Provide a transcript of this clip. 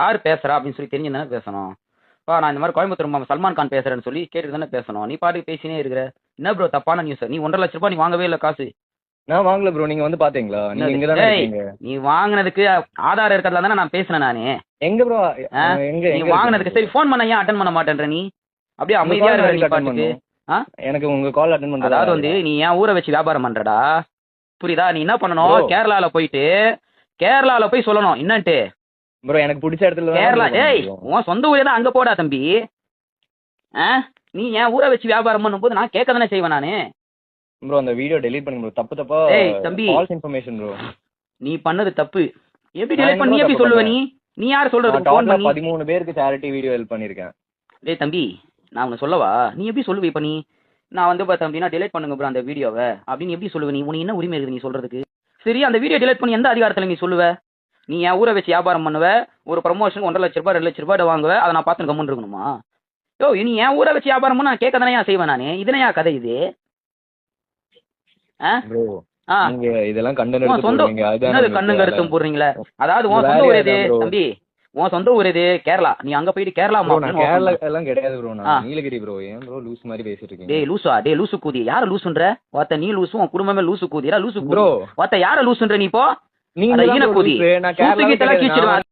யார் பேசுறா அப்படின்னு சொல்லி தெரிஞ்சு தானே பேசணும். பா நான் இந்த மாதிரி கோயம்புத்தூர் மாமா சல்மான் கான் பேசுறேன்னு சொல்லி கேட்டு தானே பேசணும். நீ பாட்டுக்கு பேசினே இருக்கிற. என்ன ப்ரோ தப்பான நியூஸ் நீ ஒன்றரை லட்ச ரூபாய் நீ வாங்கவே இல்லை காசு. நான் வாங்கல ப்ரோ நீங்க வந்து பாத்தீங்களா? நீ வாங்கினதுக்கு ஆதாரம் இருக்கிறதுல தானே நான் பேசினேன் நானு. எங்க ப்ரோ? எங்க நீ வாங்கினதுக்கு சரி ஃபோன் பண்ண ஏன் அட்டன் பண்ண மாட்டேன்ற நீ? அப்படியே அமைதியா. ஆ? எனக்கு உங்க கால் அட்டன் பண்றது? அதாவது வந்து நீ ஏன் ஊரை வச்சு வியாபாரம் பண்றடா? புரியுதா? நீ என்ன பண்ணணும். கேரளால போயிட்டு கேரளால போய் சொல்லணும். என்னன்ட்டு? ப்ரோ எனக்கு பிடிச்ச இடத்துல கேரளா ஏய். உன் சொந்த ஊரே தான் அங்க போடா தம்பி. நீ ஏன் ஊரை வச்சு வியாபாரம் பண்ணும்போது நான் கேட்க தானே செய்வேன் நானு? ப்ரோ அந்த வீடியோ டெலீட் பண்ணுங்க ப்ரோ தப்பு தப்பா ஏய், தம்பி. ஃபால்ஸ் இன்ஃபர்மேஷன் ப்ரோ நீ பண்ணது தப்பு. எப்படி delete பண்ணி எப்படி சொல்லுவ? நீ? நீ யார் சொல்றது? ஃபோன் பண்ணி. பதிமூணு பேருக்கு சேரிட்டி வீடியோ ஹெல்ப் பண்ணிருக்கேன். டேய் தம்பி நான் உனக்கு சொல்லவா? நீ எப்படி சொல்லுவ இப்ப நீ? நான் வந்து பார்த்தேன் அப்படின்னா delete பண்ணுங்க ப்ரோ அந்த வீடியோவை அப்படின்னு எப்படி சொல்லுவ நீ? உனக்கு என்ன உரிமை இருக்குது நீ சொல்றதுக்கு? சரி அந்த வீடியோ delete பண்ணி எந்த அதிகாரத்துல நீ சொல்லுவ? நீ என் ஊரை வச்சு வியாபாரம் பண்ணுவ ஒரு ப்ரமோஷன் ஒன்றரை லட்ச ரூபாய் ரெண்டு லட்ச ரூபாய் வாங்குவ அதை நான் பார்த்து கம்முன்னு இருக்கணுமா? யோ நீ என் ஊரை வச்சு வியாபாரம் பண்ண நான் கேட்க தானே செய்வேன் நானு? இதுனையா கதை இது? நீங்க இதெல்லாம் கண்டன் போடுறீங்களே? அதாவது உன் சொந்த ஊர் bro? தம்பி உன் சொந்த ஊர் எது? கேரளா. நீ அங்க போயிட்டு கேரளா கேரளா open எல்லாம் கிடையாது ப்ரோ. ஆ. நான் நீலகிரி ப்ரோ. ஏன் ப்ரோ? லூஸ் மாதிரி பேசிட்டு இருக்கீங்க. டேய் லூசா டேய் லூசு கூதி. யார லூசுன்ற? ஒருத்த நீ லூசு உன் குடும்பமே லூசு கூதிரா லூசு ப்ரோ. ஒருத்த யார லூசுன்ற நீ இப்போ? நீங்க ஈன கூதி தூக்கி தலை கீச்சிடுவேன்.